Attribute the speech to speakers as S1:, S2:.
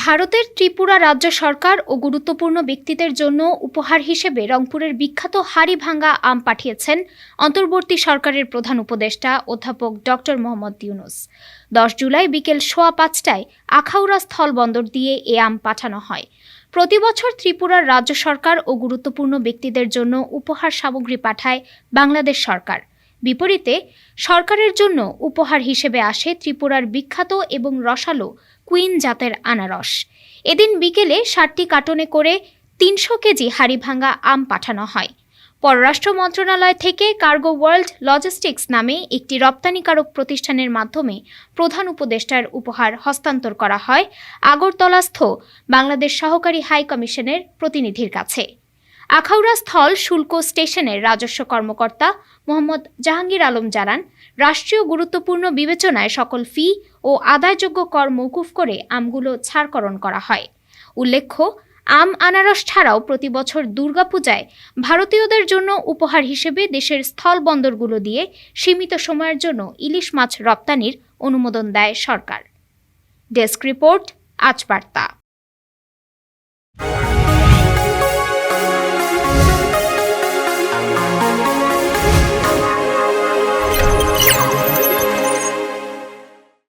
S1: ভারতের ত্রিপুরা রাজ্য সরকার ও গুরুত্বপূর্ণ ব্যক্তিদের জন্য উপহার হিসেবে রংপুরের বিখ্যাত হাড়িভাঙ্গা আম পাঠিয়েছেন অন্তর্বর্তী সরকারের প্রধান উপদেষ্টা অধ্যাপক ডক্টর মোহাম্মদ ইউনুস। দশ জুলাই বিকেল সোয়া পাঁচটায় আখাউড়া স্থল বন্দর দিয়ে এ আম পাঠানো হয়। প্রতি বছর ত্রিপুরার রাজ্য সরকার ও গুরুত্বপূর্ণ ব্যক্তিদের জন্য উপহার সামগ্রী পাঠায় বাংলাদেশ সরকার। বিপরীতে সরকারের জন্য উপহার হিসেবে আসে ত্রিপুরার বিখ্যাত এবং রসালো কুইন জাতের আনারস। এদিন বিকেলে ষাটটি কার্টনে করে তিনশো কেজি হাড়িভাঙ্গা আম পাঠানো হয়। পররাষ্ট্র মন্ত্রণালয় থেকে কার্গো ওয়ার্ল্ড লজিস্টিক্স নামে একটি রপ্তানিকারক প্রতিষ্ঠানের মাধ্যমে প্রধান উপদেষ্টার উপহার হস্তান্তর করা হয়। আগরতলাস্থ বাংলাদেশ সহকারী হাই কমিশনের প্রতিনিধির কাছে। আখাউড়া স্থল শুল্ক স্টেশনের রাজস্ব কর্মকর্তা মোহাম্মদ জাহাঙ্গীর আলম জানান, রাষ্ট্রীয় গুরুত্বপূর্ণ বিবেচনায় সকল ফি ও আদায়যোগ্য কর মৌকুফ করে আমগুলো ছাড়করণ করা হয়। উল্লেখ্য, আম আনারস ছাড়াও প্রতি বছর দুর্গাপূজায় ভারতীয়দের জন্য উপহার হিসেবে দেশের স্থল বন্দরগুলো দিয়ে সীমিত সময়ের জন্য ইলিশ মাছ রপ্তানির অনুমোদন দেয় সরকার। ডেস্ক রিপোর্ট, আজ বার্তা।